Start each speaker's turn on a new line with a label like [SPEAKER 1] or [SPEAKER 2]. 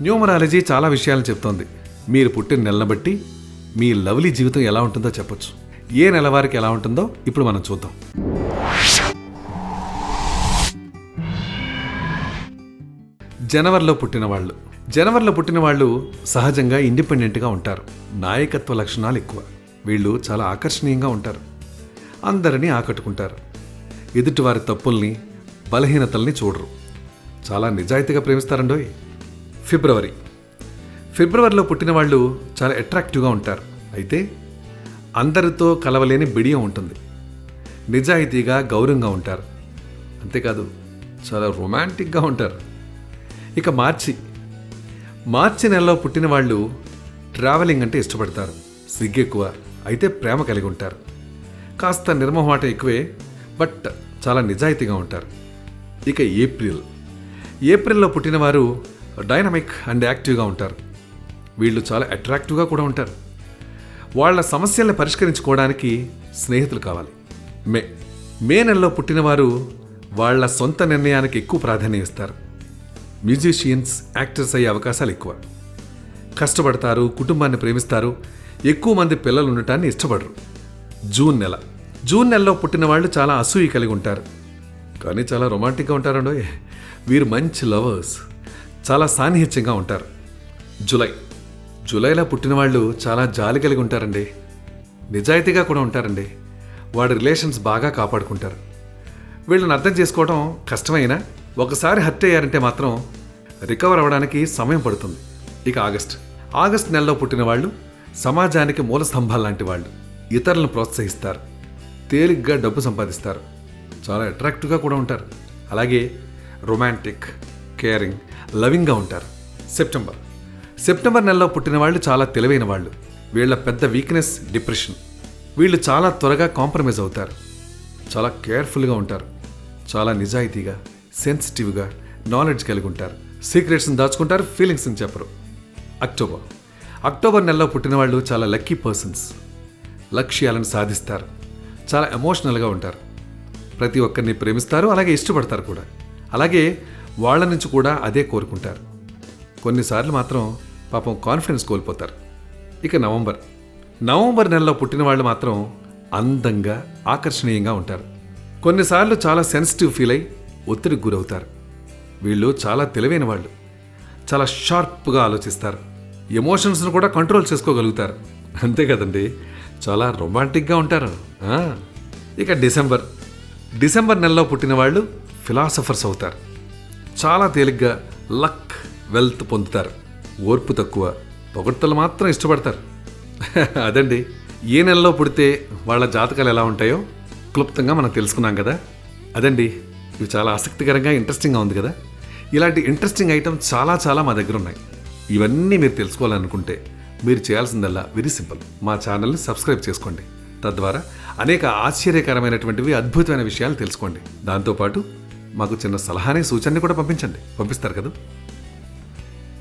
[SPEAKER 1] Numerology చాలా విషయాలు చెప్తోంది. మీరు పుట్టిన నెలను బట్టి మీ లవ్లీ జీవితం ఎలా ఉంటుందో చెప్పొచ్చు. ఏ నెల వారికి ఎలా ఉంటుందో ఇప్పుడు మనం చూద్దాం. జనవరిలో పుట్టిన వాళ్ళు. జనవరిలో పుట్టిన వాళ్ళు సహజంగా ఇండిపెండెంట్గా ఉంటారు. నాయకత్వ లక్షణాలు ఎక్కువ. వీళ్ళు చాలా ఆకర్షణీయంగా ఉంటారు. అందరినీ ఆకట్టుకుంటారు. ఎదుటివారి తప్పుల్ని బలహీనతల్ని చూడరు. చాలా నిజాయితీగా ప్రేమిస్తారండోయ్. ఫిబ్రవరి. ఫిబ్రవరిలో పుట్టిన వాళ్ళు చాలా అట్రాక్టివ్గా ఉంటారు. అయితే అందరితో కలవలేని బిడియం ఉంటుంది. నిజాయితీగా గౌరవంగా ఉంటారు. అంతేకాదు చాలా రొమాంటిక్గా ఉంటారు. ఇక మార్చి. మార్చి నెలలో పుట్టిన వాళ్ళు ట్రావెలింగ్ అంటే ఇష్టపడతారు. సిగ్గు ఎక్కువ అయితే ప్రేమ కలిగి ఉంటారు. కాస్త నిర్మహమాట ఎక్కువే బట్ చాలా నిజాయితీగా ఉంటారు. ఇక ఏప్రిల్. ఏప్రిల్లో పుట్టినవారు డైనమిక్ అండ్ యాక్టివ్గా ఉంటారు. వీళ్ళు చాలా అట్రాక్టివ్గా కూడా ఉంటారు. వాళ్ళ సమస్యల్ని పరిష్కరించుకోవడానికి స్నేహితులు కావాలి. మే మే నెలలో పుట్టినవారు వాళ్ళ సొంత నిర్ణయానికి ఎక్కువ ప్రాధాన్యం ఇస్తారు. మ్యూజిషియన్స్ యాక్టర్స్ అయ్యే అవకాశాలు ఎక్కువ. కష్టపడతారు కుటుంబాన్ని ప్రేమిస్తారు ఎక్కువ మంది పిల్లలు ఉండటాన్ని ఇష్టపడరు. జూన్ నెల జూన్ నెలలో పుట్టిన వాళ్ళు చాలా అసూయి కలిగి ఉంటారు. కానీ చాలా రొమాంటిక్గా ఉంటారండో వీరు మంచి లవర్స్. చాలా సాన్నిహిత్యంగా ఉంటారు. జూలై. జూలైలో పుట్టిన వాళ్ళు చాలా జాలి కలిగి ఉంటారండి. నిజాయితీగా కూడా ఉంటారండి. వాడి రిలేషన్స్ బాగా కాపాడుకుంటారు. వీళ్ళని అర్థం చేసుకోవడం కష్టమైనా ఒకసారి హత్య అయ్యారంటే మాత్రం రికవర్ అవ్వడానికి సమయం పడుతుంది. ఇక ఆగస్ట్. ఆగస్ట్ నెలలో పుట్టిన వాళ్ళు సమాజానికి మూల స్తంభాలు లాంటి వాళ్ళు ఇతరులను ప్రోత్సహిస్తారు. తేలిగ్గా డబ్బు సంపాదిస్తారు. చాలా అట్రాక్టివ్గా కూడా ఉంటారు. అలాగే రొమాంటిక్ కేరింగ్ లవింగ్గా ఉంటారు. సెప్టెంబర్. సెప్టెంబర్ నెలలో పుట్టిన వాళ్ళు చాలా తెలివైన వాళ్ళు. వీళ్ళ పెద్ద వీక్నెస్ డిప్రెషన్ వీళ్ళు చాలా త్వరగా కాంప్రమైజ్ అవుతారు. చాలా కేర్ఫుల్గా ఉంటారు. చాలా నిజాయితీగా సెన్సిటివ్గా నాలెడ్జ్ కలిగి ఉంటారు. సీక్రెట్స్ని దాచుకుంటారు ఫీలింగ్స్ని చెప్పరు. అక్టోబర్. అక్టోబర్ నెలలో పుట్టిన వాళ్ళు చాలా లక్కీ పర్సన్స్ లక్ష్యాలను సాధిస్తారు. చాలా ఎమోషనల్గా ఉంటారు. ప్రతి ఒక్కరిని ప్రేమిస్తారు అలాగే ఇష్టపడతారు కూడా. అలాగే వాళ్ళ నుంచి కూడా అదే కోరుకుంటారు. కొన్నిసార్లు మాత్రం పాపం కాన్ఫిడెన్స్ కోల్పోతారు. ఇక నవంబర్. నవంబర్ నెలలో పుట్టిన వాళ్ళు మాత్రం అందంగా ఆకర్షణీయంగా ఉంటారు. కొన్నిసార్లు చాలా సెన్సిటివ్ ఫీల్ అయి ఒత్తిడికి గురవుతారు. వీళ్ళు చాలా తెలివైన వాళ్ళు. చాలా షార్ప్గా ఆలోచిస్తారు. ఎమోషన్స్ను కూడా కంట్రోల్ చేసుకోగలుగుతారు. అంతే కదండి. చాలా రొమాంటిక్గా ఉంటారు. ఇక డిసెంబర్. డిసెంబర్ నెలలో పుట్టిన వాళ్ళు ఫిలాసఫర్స్ అవుతారు. చాలా తేలిగ్గా లక్ వెల్త్ పొందుతారు. ఓర్పు తక్కువ పొగడ్తలు మాత్రం ఇష్టపడతారు. అదండి. ఏ నెలలో పుడితే వాళ్ళ జాతకాలు ఎలా ఉంటాయో క్లుప్తంగా మనం తెలుసుకున్నాం కదా. అదండి. ఇవి చాలా ఆసక్తికరంగా ఇంట్రెస్టింగ్గా ఉంది కదా. ఇలాంటి ఇంట్రెస్టింగ్ ఐటమ్ చాలా చాలా మా దగ్గర ఉన్నాయి. ఇవన్నీ మీరు తెలుసుకోవాలనుకుంటే మీరు చేయాల్సిందల్లా వెరీ సింపుల్. మా ఛానల్ని సబ్స్క్రైబ్ చేసుకోండి. తద్వారా అనేక ఆశ్చర్యకరమైనటువంటివి అద్భుతమైన విషయాలు తెలుసుకోండి. దాంతోపాటు మాకు చిన్న సలహాని సూచనని కూడా పంపించండి. పంపిస్తారు కదా?